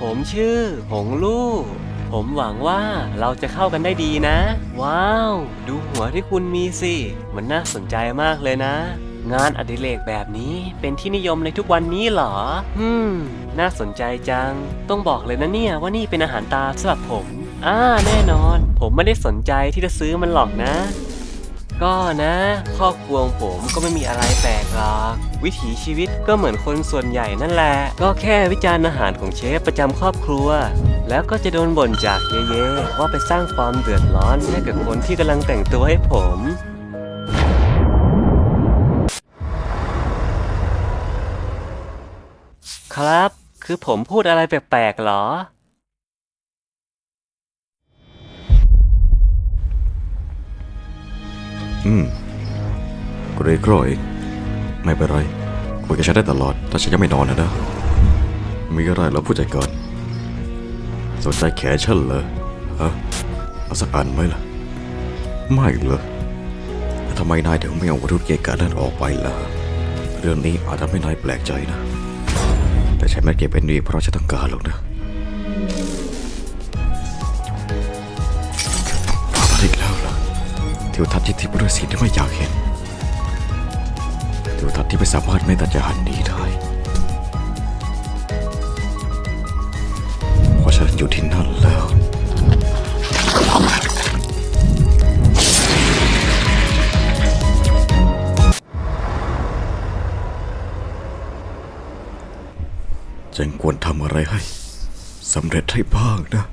ผมชื่อ หงลู่ ผมหวังว่าเราจะเข้ากันได้ดีนะ ว้าว ดูหัวที่คุณมีสิ มันน่าสนใจมากเลยนะ งานอดิเรกแบบนี้เป็นที่นิยมในทุกวันนี้เหรอ อืม น่าสนใจจัง ต้องบอกเลยนะเนี่ยว่านี่เป็นอาหารตาสำหรับผม อ่า แน่นอน ผมไม่ได้สนใจที่จะซื้อมันหรอกนะ ก็นะ ครอบครัวของผมก็ไม่มีอะไรแปลกหรอก วิถีชีวิตก็เหมือนคนส่วนใหญ่นั่นแหละ ก็แค่วิจารณ์อาหารของเชฟประจำครอบครัว แล้วก็จะโดนบ่นจากเย่ๆว่าไปสร้างความเดือดร้อนให้กับคนที่กำลังแต่งตัวให้ผมครับ คือผมพูดอะไรแปลกๆหรอ อืมกูเลยกล้อยไม่เป็นไรคุยกับฉันได้ตลอด ถ้าฉันยังไม่นอนนะนะ มีอะไรแล้วผู้จัดการสนใจแขนฉันเหรอฮะเอาสักอันไหมล่ะ ไม่เหรอแล้วทำไมนายถึงไม่เอาวัตถุเกะกะนั้นออกไปล่ะ เรื่องนี้อาจทำให้นายแปลกใจนะ แต่ฉันไม่เก็บเป็นดีเพราะฉันต้องการหรอกนะ ทิวทัศน์ที่ทิพย์ด้วยสิ่งที่ไม่อยากเห็นทิวทัศน์ที่ไม่สามารถแม้แต่จะหันหนีได้เพราะฉันอยู่ที่นั่นแล้วฉันควรทำอะไรให้สำเร็จให้บ้างนะ